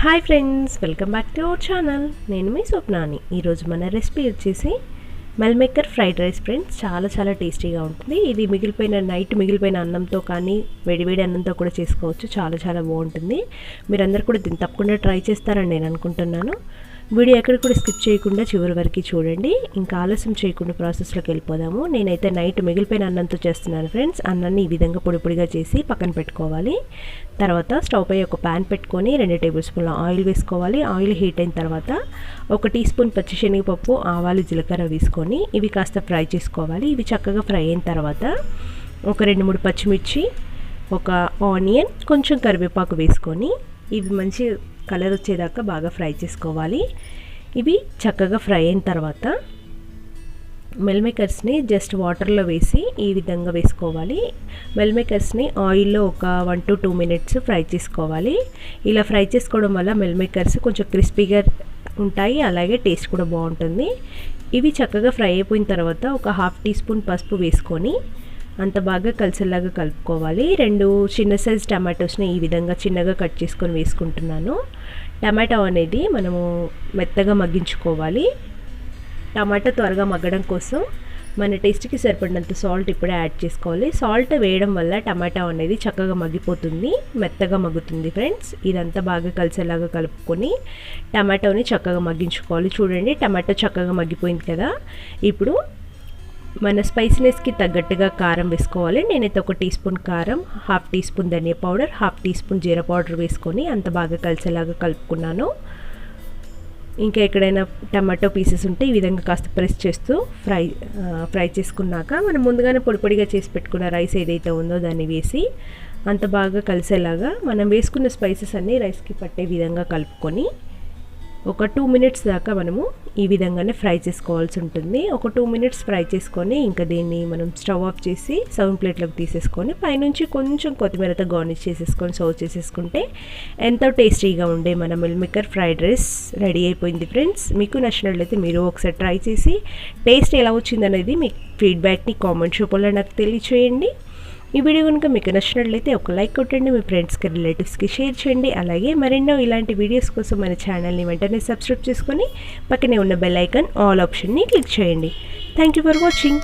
Hi friends welcome back to our channel. నేను మీ స్వప్నాని. ఈరోజు మన రెసిపీ వచ్చేసి meal maker fried rice friends. చాలా చాలా టేస్టీగా ఉంటుంది. ఇది మిగిలిపోయిన నైట్ మిగిలిపోయిన అన్నంతో కానీ వేడివేడి అన్నంతో కూడా చేసుకోవచ్చు. చాలా చాలా బాగుంటుంది. మీరందరూ కూడా దీన్ని తప్పకుండా ట్రై చేస్తారని నేను అనుకుంటున్నాను. వీడియో ఎక్కడ కూడా స్కిప్ చేయకుండా చివరి వరకు చూడండి. ఇంకా ఆలస్యం చేయకుండా ప్రాసెస్లోకి వెళ్ళిపోదాము. నేనైతే నైట్ మిగిలిపోయిన అన్నంతో చేస్తున్నాను ఫ్రెండ్స్. అన్నాన్ని ఈ విధంగా పొడిపొడిగా చేసి పక్కన పెట్టుకోవాలి. తర్వాత స్టవ్ పై ఒక ప్యాన్ పెట్టుకొని రెండు టేబుల్ స్పూన్ల ఆయిల్ వేసుకోవాలి. ఆయిల్ హీట్ అయిన తర్వాత ఒక టీ స్పూన్ పచ్చిశనగపప్పు ఆవాలు జీలకర్ర వేసుకొని ఇవి కాస్త ఫ్రై చేసుకోవాలి. ఇవి చక్కగా ఫ్రై అయిన తర్వాత ఒక రెండు మూడు పచ్చిమిర్చి ఒక ఆనియన్ కొంచెం కరివేపాకు వేసుకొని ఇవి మంచి కలర్ వచ్చేదాకా బాగా ఫ్రై చేసుకోవాలి. ఇవి చక్కగా ఫ్రై అయిన తర్వాత మెల్మేకర్స్ని జస్ట్ వాటర్లో వేసి ఈ విధంగా వేసుకోవాలి. మెల్మేకర్స్ని ఆయిల్లో ఒక one to two minutes fry చేసుకోవాలి. ఇలా ఫ్రై చేసుకోవడం వల్ల మెల్మేకర్స్ కొంచెం క్రిస్పీగా ఉంటాయి అలాగే టేస్ట్ కూడా బాగుంటుంది. ఇవి చక్కగా ఫ్రై అయిపోయిన తర్వాత ఒక హాఫ్ టీ స్పూన్ పసుపు వేసుకొని అంత బాగా కలిసేలాగా కలుపుకోవాలి. రెండు చిన్న సైజ్ టమాటోస్ని ఈ విధంగా చిన్నగా కట్ చేసుకొని వేసుకుంటున్నాను. టమాటో అనేది మనము మెత్తగా మగ్గించుకోవాలి. టమాటా త్వరగా మగ్గడం కోసం మన టేస్ట్కి సరిపడినంత సాల్ట్ ఇప్పుడే యాడ్ చేసుకోవాలి. సాల్ట్ వేయడం వల్ల టమాటా అనేది చక్కగా మగ్గిపోతుంది మెత్తగా మగ్గుతుంది ఫ్రెండ్స్ ఇదంతా బాగా కలిసేలాగా కలుపుకొని టమాటోని చక్కగా మగ్గించుకోవాలి. చూడండి టమాటో చక్కగా మగ్గిపోయింది కదా. ఇప్పుడు మన స్పైసీనెస్కి తగ్గట్టుగా కారం వేసుకోవాలి. నేనైతే ఒక టీ స్పూన్ కారం half teaspoon dhania powder half teaspoon jeera powder వేసుకొని అంత బాగా కలిసేలాగా కలుపుకున్నాను. ఇంకా ఎక్కడైనా టమాటో పీసెస్ ఉంటే ఈ విధంగా కాస్త ప్రెస్ చేస్తూ ఫ్రై ఫ్రై చేసుకున్నాక మనం ముందుగానే పొడి పొడిగా చేసి పెట్టుకున్న రైస్ ఏదైతే ఉందో దాన్ని వేసి అంత బాగా కలిసేలాగా మనం వేసుకున్న స్పైసెస్ అన్నీ రైస్కి పట్టే విధంగా కలుపుకొని ఒక టూ మినిట్స్ దాకా మనము ఈ విధంగానే ఫ్రై చేసుకోవాల్సి ఉంటుంది. ఒక టూ మినిట్స్ ఫ్రై చేసుకొని ఇంకా దీన్ని మనం స్టవ్ ఆఫ్ చేసి సెవెన్ ప్లేట్లోకి తీసేసుకొని పైనుంచి కొంచెం కొత్తిమీరతో గార్నిష్ చేసేసుకొని సర్వ్ చేసేసుకుంటే ఎంతో టేస్టీగా ఉండే మన meal maker fried rice ready అయిపోయింది ఫ్రెండ్స్. మీకు నచ్చినట్లయితే మీరు ఒకసారి ట్రై చేసి టేస్ట్ ఎలా వచ్చిందనేది మీ ఫీడ్బ్యాక్ని కామెంట్ రూపంలో నాకు తెలియచేయండి. ఈ వీడియో కనుక మీకు నచ్చినట్లయితే ఒక లైక్ కొట్టండి మీ ఫ్రెండ్స్కి రిలేటివ్స్కి షేర్ చేయండి. అలాగే మరెన్నో ఇలాంటి వీడియోస్ కోసం మన ఛానల్ని వెంటనే సబ్స్క్రైబ్ చేసుకొని పక్కనే ఉన్న బెల్ ఐకాన్ ఆల్ ఆప్షన్ని క్లిక్ చేయండి. Thank you for watching